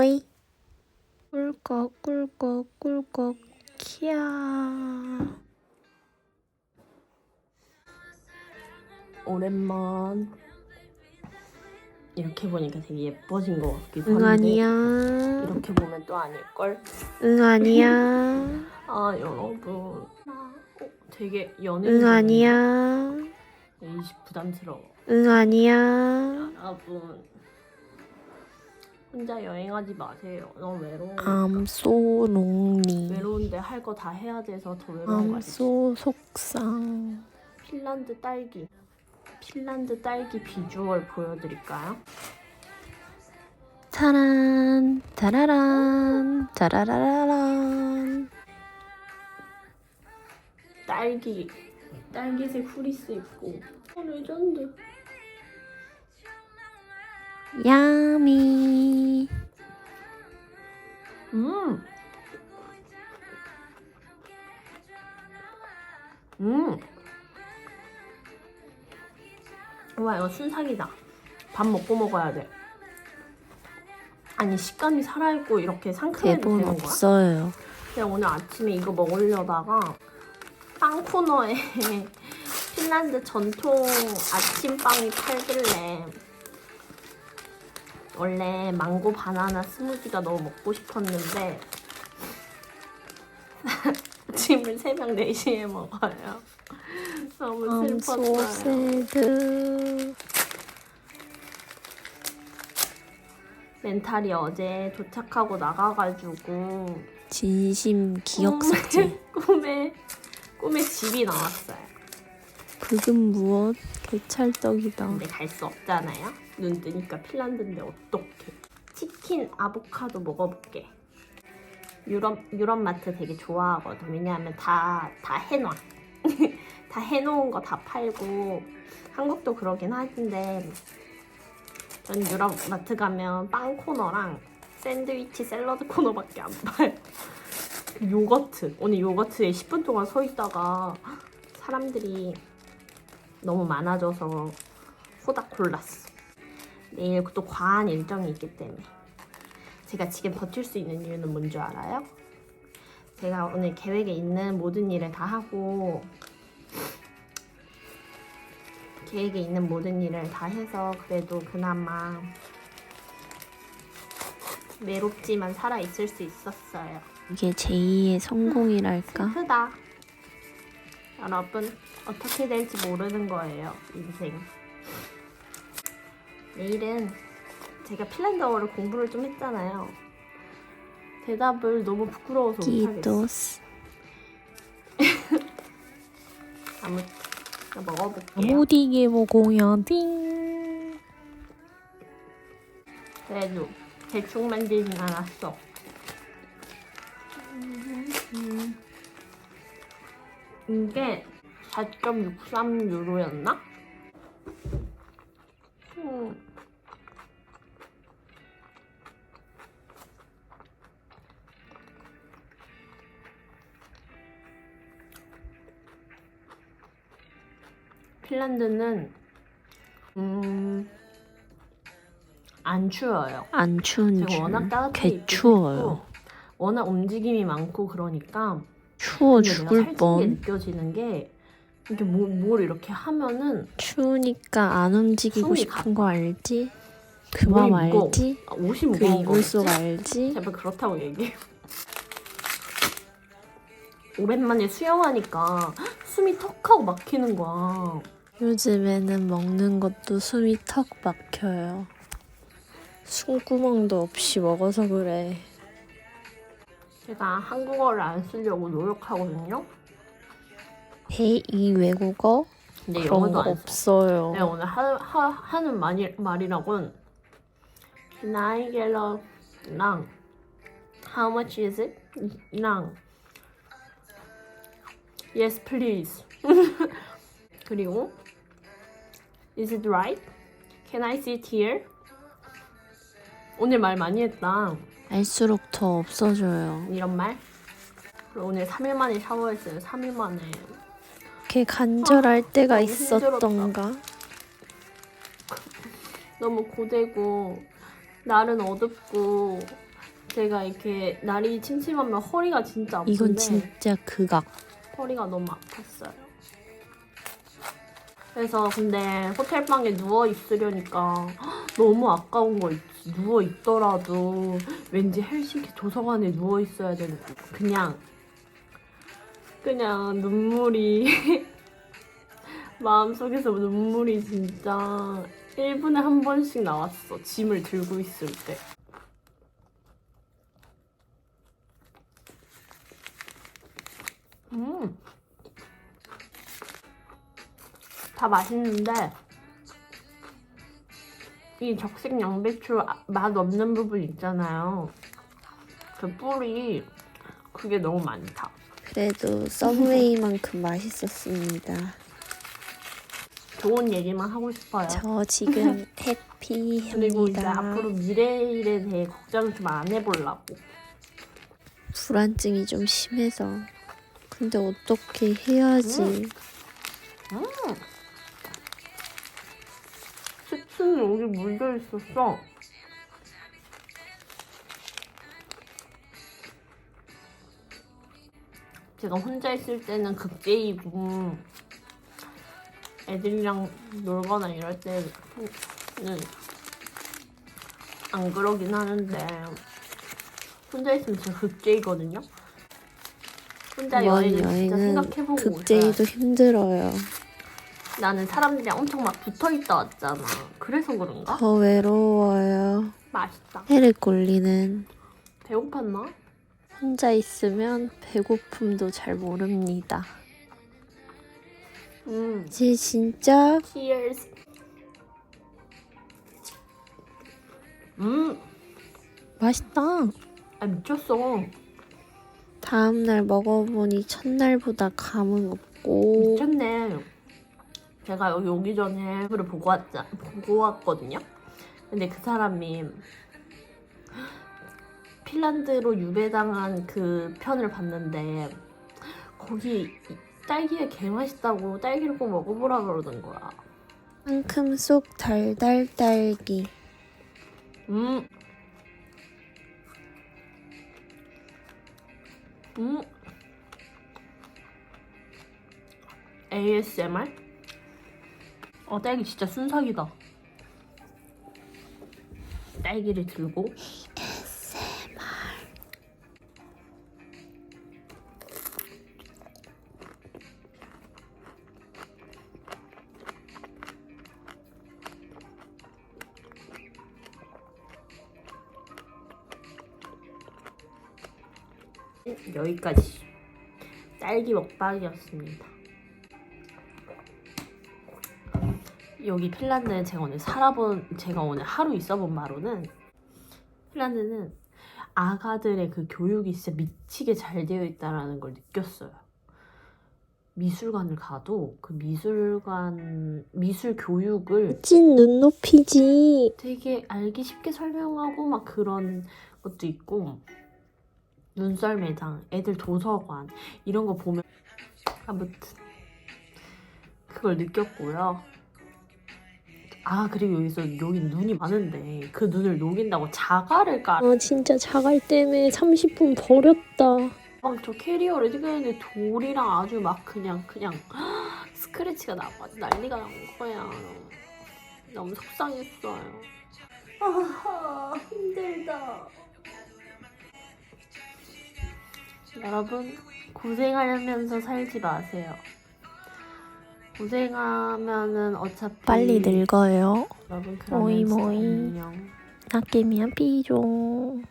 오이. 꿀꺽 꿀꺽 꿀꺽 키야. 오랜만. 이렇게 보니까 되게 예뻐진 것 같기도 응 한데 아니야. 이렇게 보면 또 아닐걸? 응 아니야. 아 여러분 나 어, 되게 연예인 응 아니야. 에이씨 부담스러워 응 아니야. 여러분 혼자 여행하지 마세요 너무 외로워 I'm so lonely. 외로운데 할 거 다 해야 돼서 더 외로운 거 I'm 알지? so 속상. 핀란드 딸기 핀란드 딸기 비주얼 보여드릴까요? 타란 타라란 타라라라란. 딸기 딸기색 후리스 입고 어, 레전드 야미. 음. 음. 와 이거 순삭이다. 밥 먹고 먹어야 돼. 아니 식감이 살아있고 이렇게 대본 되는 거야? 없어요. 제가 오늘 아침에 이거 먹으려다가 빵 코너에 핀란드 전통 아침빵이 팔길래 원래 망고 바나나 스무디가 너무 먹고 싶었는데 아침을 새벽 4시에 먹어요. 너무 so 슬펐어요. sad. 멘탈이 어제 도착하고 나가가지고 진심 기억 삭제. 꿈에 꿈에 집이 나왔어요. 그건 무엇? 개찰떡이다. 근데 갈 수 없잖아요. 눈 뜨니까 핀란드인데 어떡해. 치킨 아보카도 먹어볼게. 유럽 유럽 마트 되게 좋아하거든. 왜냐하면 다 다 해놔. 다 해놓은 거 다 팔고 한국도 그러긴 하는데 전 유럽 마트 가면 빵 코너랑 샌드위치 샐러드 코너밖에 안 팔. 요거트 오늘 요거트에 10분 동안 서 있다가 사람들이 너무 많아져서 호닥 골랐어. 내일 또 과한 일정이 있기 때문에 제가 지금 버틸 수 있는 이유는 뭔 줄 알아요? 제가 오늘 계획에 있는 모든 일을 다 하고 계획에 있는 모든 일을 다 해서 그래도 그나마 외롭지만 살아 있을 수 있었어요. 이게 제2의 성공이랄까? 크다. 여러분 어떻게 될지 모르는 거예요 인생. 내일은 제가 핀란드어를 공부를 좀 했잖아요. 대답을 너무 부끄러워서 못하겠어. 아무튼 나 먹어볼게요. 모디게 보고야 띵. 그래도 대충 만들진 않았어. 음. 이게 4.63 유로였나? 음. 핀란드는 음, 안 추워요. 안 추운 워낙 줄. 입기도 개추워요. 했고, 워낙 움직임이 많고 그러니까 추워 죽을 뻔. 느껴지는 게 이게 뭐, 뭘 이렇게 하면은 추우니까 안 움직이고 숨이 싶은 거 알지? 그 몸이 맘 무거워. 알지? 아, 옷이 그 무거운 이불 속? 알지? 제발 그렇다고 얘기해. 오랜만에 수영하니까 숨이 턱 하고 막히는 거야. 요즘에는 먹는 것도 숨이 턱 막혀요. 숨구멍도 없이 먹어서 그래. 제가 한국어를 안 쓰려고 노력하거든요. 제2 외국어 근데 그런 영어도 거 안 써. 없어요. 내가 오늘 하, 하, 하는 말이, 말이라곤 Can I get a 랑 How much is it? 랑 Yes please 그리고 Is it right? Can I sit here? 오늘 말 많이 했다 알수록 더 없어져요. 이런 말 그리고 오늘 3일 만에 샤워했어요 3일 만에 걔 간절할 때가 너무 있었던가? 너무 고되고 날은 어둡고 제가 이렇게 날이 침침하면 허리가 진짜 아픈데 이건 진짜 극악. 허리가 너무 아팠어요. 그래서 근데 호텔 방에 누워 있으려니까 너무 아까운 거 있지. 누워 있더라도 왠지 헬싱키 도서관에 누워 있어야 되는 거. 그냥 그냥 눈물이 마음속에서 눈물이 진짜 1분에 한 번씩 나왔어. 짐을 들고 있을 때. 음. 다 맛있는데 이 적색 양배추 아- 맛 없는 부분 있잖아요. 그 뿌리 그게 너무 많다. 그래도 서브웨이만큼 맛있었습니다. 좋은 얘기만 하고 싶어요. 저 지금 그리고 이제 해피합니다. 앞으로 미래 일에 대해 걱정을 좀안 해보려고. 불안증이 좀 심해서. 근데 어떻게 해야지? 음. 치킨이 여기 물져 있었어. 제가 혼자 있을 때는 극제이고 애들이랑 놀거나 이럴 때는 안 그러긴 하는데 혼자 있으면 진짜 극제이거든요. 혼자 여행을 진짜 생각해보고 극제이도 힘들어요. 나는 사람들이랑 엄청 막 붙어 있다 왔잖아. 그래서 그런가? 더 외로워요. 맛있다. 해를 꼴리는 배고팠나? 혼자 있으면 배고픔도 잘 모릅니다. 음. 이제 진짜 Cheers. 음. 맛있다. 아 미쳤어. 다음 날 먹어보니 첫날보다 감은 없고 미쳤네. 제가 여기 오기 전에 그를 보고 왔자 보고 왔거든요. 근데 그 사람이 핀란드로 유배당한 그 편을 봤는데 거기 딸기가 개 맛있다고 딸기를 꼭 먹어보라 그러는 거야. 상큼 속 달달 딸기. 음. 음. ASMR? 어, 딸기 진짜 순삭이다. 딸기를 들고 여기까지 딸기 먹방이었습니다. 여기 핀란드는 제가 오늘 살아본 제가 오늘 하루 있어본 바로는 핀란드는 아가들의 그 교육이 진짜 미치게 잘 되어 있다라는 걸 느꼈어요. 미술관을 가도 그 미술관 미술 교육을 찐 눈높이지. 되게 알기 쉽게 설명하고 막 그런 것도 있고 눈썰 매장, 애들 도서관 이런 거 보면 아무튼 그걸 느꼈고요. 아 그리고 여기서 여기 눈이 많은데 그 눈을 녹인다고 자갈을 깔. 아 진짜 자갈 때문에 30분 버렸다. 막저 캐리어를 찍었는데 돌이랑 아주 막 그냥 그냥 스크래치가 나고 아주 난리가 난 거야. 너무 속상했어요. 아 힘들다. 여러분 고생하면서 살지 마세요. 고생하면은 어차피 빨리 늙어요. 여러분 모이, 그러면 모이. 안녕. 낙게미안 피종.